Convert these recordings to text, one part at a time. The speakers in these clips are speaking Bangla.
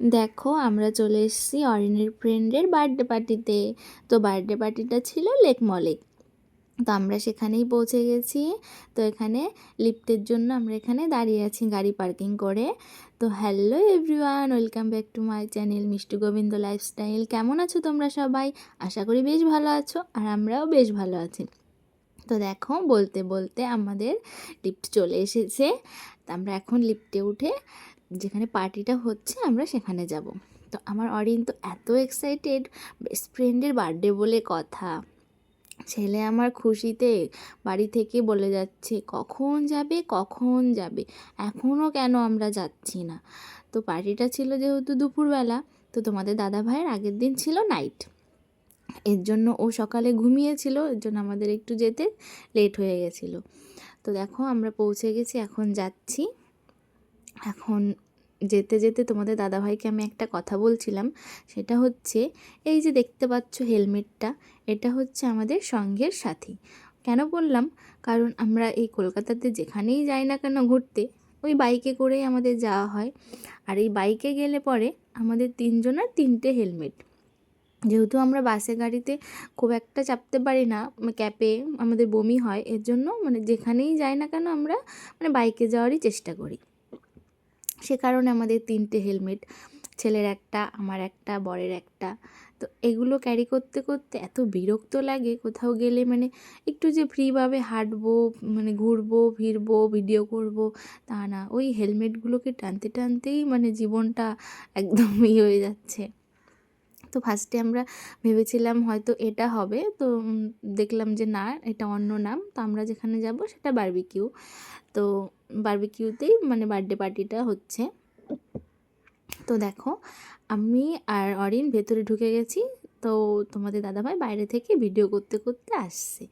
দেখো, আমরা চলে এসেছি অরিনের ফ্রেন্ডের বার্থডে পার্টিতে তো। বার্থডে পার্টিটা ছিল লেক মলে তো আমরা সেখানেই পৌঁছে গেছি। তো এখানে লিফটের জন্য আমরা এখানে দাঁড়িয়ে আছি গাড়ি পার্কিং করে। তো hello everyone welcome back to my channel Mishti Gobinda lifestyle কেমন আছো তোমরা সবাই? আশা করি বেশ ভালো আছো, আর আমরাও বেশ ভালো আছি। তো দেখো বলতে বলতে আমাদের লিফট চলে এসেছে। তো আমরা এখন লিফটে উঠে যেখানে পার্টিটা হচ্ছে আমরা সেখানে যাব। তো আমার অরিন তো এত এক্সাইটেড বেস্ট ফ্রেন্ডের বার্থডে বলে কথা। ছেলে আমার খুশিতে বাড়ি থেকে বলে যাচ্ছে, কখন যাবে? কখন যাবে? এখনও কেন আমরা যাচ্ছি না? তো পার্টিটা ছিল যেহেতু দুপুরবেলা, তো তোমাদের দাদা ভাইয়ের আগের দিন ছিল নাইট এর জন্য ও সকালে ঘুমিয়েছিল, এর জন্য আমাদের একটু যেতে লেট হয়ে গেছিল। তো দেখো আমরা পৌঁছে গেছি, এখন যাচ্ছি। এখন যেতে যেতে তোমাদের দাদাভাইকে আমি একটা কথা বলছিলাম, সেটা হচ্ছে, এই যে দেখতে পাচ্ছ হেলমেটটা, এটা হচ্ছে আমাদের সঙ্গের সাথী। কেন বললাম? কারণ আমরা এই কলকাতাতে যেখানেই যাই না কেন ঘুরতে, ওই বাইকে করেই আমাদের যাওয়া হয়। আর এই বাইকে গেলে পরে আমাদের তিনজনের তিনটে হেলমেট। যেহেতু আমরা বাসে, গাড়িতে খুব একটা চাপতে পারি না ক্যাপে আমাদের বমি হয়, এর জন্য মানে যেখানেই যাই না কেন আমরা মানে বাইকে যাওয়ারই চেষ্টা করি। সে কারণে আমাদের তিনটে হেলমেট, ছেলের একটা, আমার একটা, বরের একটা। তো এগুলো ক্যারি করতে করতে এত বিরক্ত লাগে, কোথাও গেলে মানে একটু যে ফ্রিভাবে হাঁটবো মানে ঘুরবো, ফিরবো ভিডিও করব, তা না। ওই হেলমেটগুলোকে টানতে, টানতেই মানে জীবনটা একদমই হয়ে যাচ্ছে। তো ফার্স্টে আমরা ভেবেছিলাম হয়তো এটা হবে। তো দেখলাম যে না, এটা অন্য নাম। তো আমরা যেখানে যাব সেটা বার্বিকিউ তো বার্বিকিউতেই মানে বার্থডে পার্টিটা হচ্ছে। তো দেখো, আমি আর অরিন ভেতরে ঢুকে গেছি। তো তোমাদের দাদাভাই বাইরে থেকে ভিডিও করতে করতে আসছে।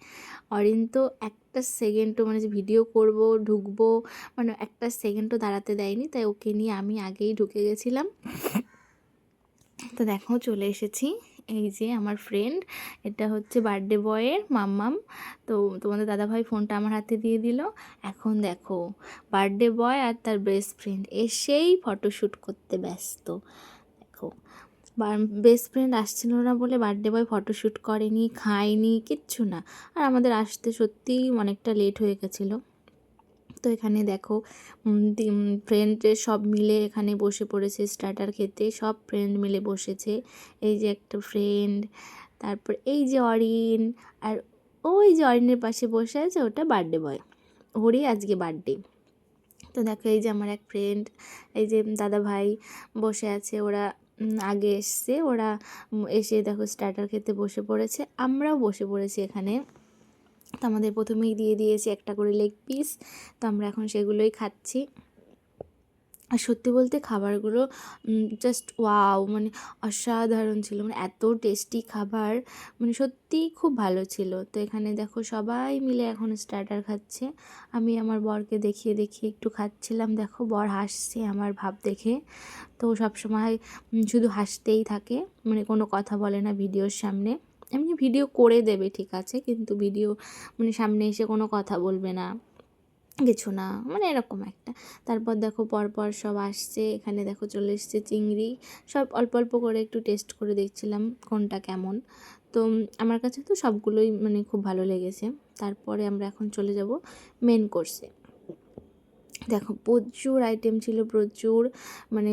অরিন তো একটা সেকেন্ডও মানে যে ভিডিও করব, ঢুকবো মানে একটা সেকেন্ডও দাঁড়াতে দেয়নি। তাই ওকে নিয়ে আমি আগেই ঢুকে গেছিলাম। তো দেখো চলে এসেছি। এই যে আমার ফ্রেন্ড এটা হচ্ছে বার্থডে বয়ের মাম্মাম। তো তোমাদের দাদাভাই ফোনটা আমার হাতে দিয়ে দিল। এখন দেখো বার্থডে বয় আর তার বেস্ট ফ্রেন্ড এসেই ফটোশ্যুট করতে ব্যস্ত। দেখো বেস্ট ফ্রেন্ড আসছিল না বলে বার্থডে বয় ফটোশ্যুট করেনি, খায়নি, কিচ্ছু না। আর আমাদের আসতে সত্যিই অনেকটা লেট হয়ে গেছিল। তো এখানে দেখো ফ্রেন্ডের সব মিলে এখানে বসে পড়েছে স্টার্টার খেতে, সব ফ্রেন্ড মিলে বসেছে। এই যে একটা ফ্রেন্ড তারপর এই যে অরিন, আর ওই যে অরিনের পাশে বসে আছে ওটা বার্থডে বয় ওরই আজকে বার্থডে তো দেখো এই যে আমার এক ফ্রেন্ড এই যে দাদা ভাই বসে আছে, ওরা আগে এসছে, ওরা এসে দেখো স্টার্টার খেতে বসে পড়েছে, আমরাও বসে পড়েছি এখানে। তো আমাদের প্রথমেই দিয়ে দিয়েছে একটা করে লেগ পিস তো আমরা এখন সেগুলোই খাচ্ছি। আর সত্যি বলতে খাবারগুলো জাস্ট ওয়াও মানে অসাধারণ ছিল। মানে এত টেস্টি খাবার মানে সত্যিই খুব ভালো ছিল। তো এখানে দেখো সবাই মিলে এখন স্টার্টার খাচ্ছে। আমি আমার বরকে দেখিয়ে দেখিয়ে একটু খাচ্ছিলাম। দেখো বর হাসছে আমার ভাব দেখে। তো সবসময় শুধু হাসতেই থাকে। মানে কোনো কথা বলে না ভিডিওর সামনে। এমনি ভিডিও করে দেবে, ঠিক আছে? কিন্তু ভিডিও মানে সামনে এসে কোনো কথা বলবে না, কিছু না মানে এরকম একটা। তারপর দেখো পরপর সব আসছে, এখানে দেখো চলে এসছে চিংড়ি। সব অল্প অল্প করে একটু টেস্ট করে দেখছিলাম কোনটা কেমন। তো আমার কাছে তো সবগুলোই মানে খুব ভালো লেগেছে। তারপরে আমরা এখন চলে যাব মেন কোর্সে দেখো প্রচুর আইটেম ছিল, প্রচুর মানে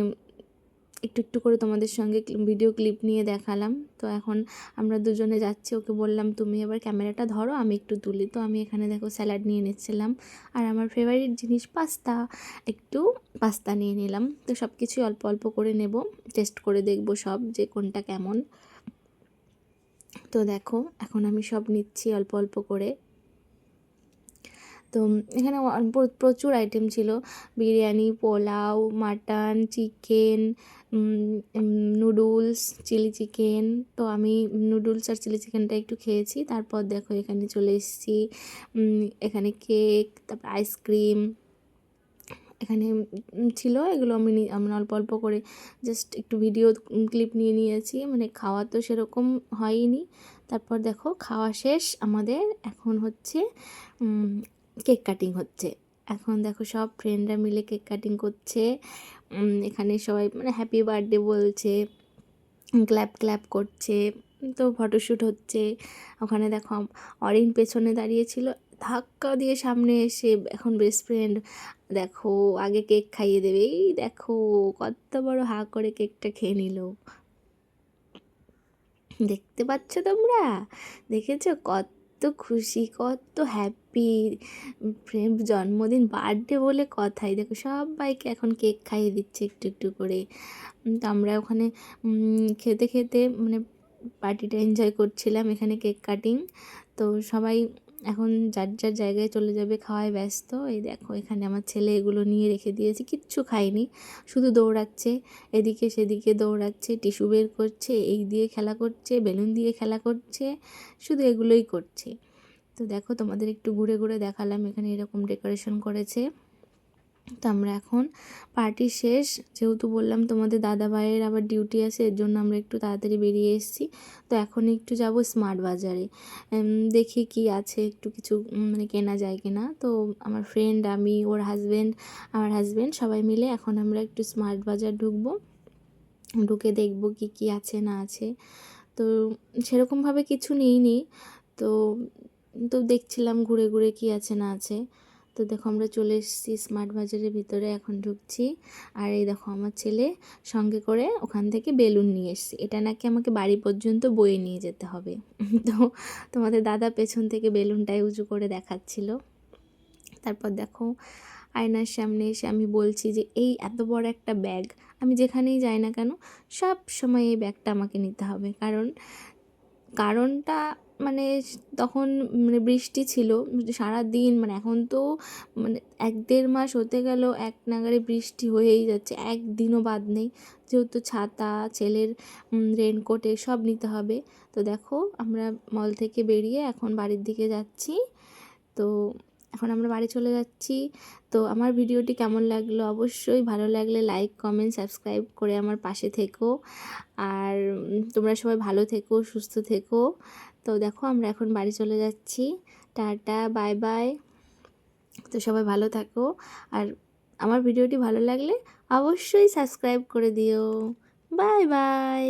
একটু একটু করে তোমাদের সঙ্গে ভিডিও ক্লিপ নিয়ে দেখালাম। তো এখন আমরা দুজনে যাচ্ছি, ওকে বললাম, তুমি এবার ক্যামেরাটা ধরো, আমি একটু তুলি। তো আমি এখানে দেখো স্যালাড নিয়ে নিচ্ছিলাম। আর আমার ফেভারিট জিনিস পাস্তা। একটু পাস্তা নিয়ে নিলাম। তো সব কিছুই অল্প অল্প করে নেব। টেস্ট করে দেখব সব যে কোনটা কেমন। তো দেখো, এখন আমি সব নিচ্ছি অল্প অল্প করে। তো এখানে প্রচুর আইটেম ছিল। Biryani, pulao mutton chicken noodles chilli chicken তো আমি নুডলস আর চিলি চিকেনটা একটু খেয়েছি। তারপর দেখো এখানে চলে এসেছি। এখানে কেক তারপর আইসক্রিম এখানে ছিল এগুলো আমি আমি অল্প অল্প করে জাস্ট একটু ভিডিও ক্লিপ নিয়ে নিয়েছি। মানে খাওয়া তো সেরকম হয়নি। তারপর দেখো, খাওয়া শেষ। আমাদের এখন হচ্ছে কেক কাটিং হচ্ছে। এখন দেখো সব ফ্রেন্ডরা মিলে কেক কাটিং করছে। এখানে সবাই মানে হ্যাপি বার্থডে বলছে ক্ল্যাপ ক্ল্যাপ করছে, তো ফটোশ্যুট হচ্ছে। ওখানে দেখো অরিন পেছনে দাঁড়িয়েছিল ধাক্কা দিয়ে সামনে এসে এখন বেস্ট ফ্রেন্ড দেখো আগে কেক খাইয়ে দেবে। এই দেখো কত বড় হা করে কেকটা খেয়ে নিল। দেখতে পাচ্ছ তোমরা? দেখেছ কত খুশি, কত হ্যাপি ফ্রেন্ড জন্মদিন বার্থডে বলে কথাই। দেখো, সবাইকে এখন কেক খাইয়ে দিচ্ছে একটু একটু করে। তো আমরা ওখানে খেতে খেতে মানে পার্টিটা এনজয় করছিলাম এখানে কেক কাটিং তো সবাই এখন যার যার জায়গায় চলে যাবে খাওয়ায় ব্যস্ত। এই দেখো, এখানে আমার ছেলে এগুলো নিয়ে রেখে দিয়েছে, কিচ্ছু খায়নি, শুধু দৌড়াচ্ছে, এদিকে সেদিকে দৌড়াচ্ছে, টিস্যু বের করছে, এই দিয়ে খেলা করছে, বেলুন দিয়ে খেলা করছে, শুধু এগুলোই করছে। তো দেখো, তোমাদের একটু ঘুরে ঘুরে দেখালাম, এখানে এরকম ডেকোরেশন করেছে। তো আমরা এখন পার্টি শেষ। যেহেতু বললাম তোমাদের দাদা ভাইয়ের আবার ডিউটি আছে, এর জন্য আমরা একটু তাড়াতাড়ি বেরিয়ে এসেছি। তো এখন একটু যাব স্মার্ট বাজারে। দেখি কি আছে, একটু কিছু মানে কেনা যায় কিনা। তো আমার ফ্রেন্ড আমি, ওর হাজব্যান্ড আমার হাজব্যান্ড সবাই মিলে এখন আমরা একটু স্মার্ট বাজার ঢুকবো। ঢুকে দেখব কি কি আছে, না আছে। তো সেরকমভাবে কিছু নিইনি। তো তো দেখছিলাম ঘুরে ঘুরে কি আছে, না আছে। তো দেখো আমরা চলে এসেছি স্মার্ট বাজারের ভিতরে, এখন ঢুকছি। আর এই দেখো আমার ছেলে সঙ্গে করে ওখান থেকে বেলুন নিয়ে এসেছি। এটা নাকি আমাকে বাড়ি পর্যন্ত বয়ে নিয়ে যেতে হবে। তো তোমাদের দাদা পেছন থেকে বেলুনটাই উঁচু করে দেখাচ্ছিল। তারপর দেখো আয়নার সামনে এসে আমি বলছি যে, এই এত বড় একটা ব্যাগ আমি যেখানেই যাই না কেন, সব সময় এই ব্যাগটা আমাকে নিতে হবে। কারণ, কারণটা মানে তখন মানে বৃষ্টি ছিল সারা দিন মানে এখন তো মানে এক দেড় মাস হতে গেল, এক নাগারে বৃষ্টি হয়েই যাচ্ছে, একদিনও বাদ নেই। যেহেতু ছাতা, ছেলের রেনকোট সব নিতে হবে। তো দেখো, আমরা মল থেকে বেরিয়ে এখন বাড়ির দিকে যাচ্ছি। তো এখন আমরা বাড়ি চলে যাচ্ছি। তো আমার ভিডিওটি কেমন লাগল? অবশ্যই ভালো লাগলে লাইক কমেন্ট সাবস্ক্রাইব করে আমার পাশে থেকো। আর তোমরা সবাই ভালো থেকো, সুস্থ থেকো। তো দেখো আমরা এখন বাড়ি চলে যাচ্ছি। টাটা বাই বাই তো সবাই ভালো থাকো। আর আমার ভিডিওটি ভালো লাগলে অবশ্যই সাবস্ক্রাইব করে দিও। Bye bye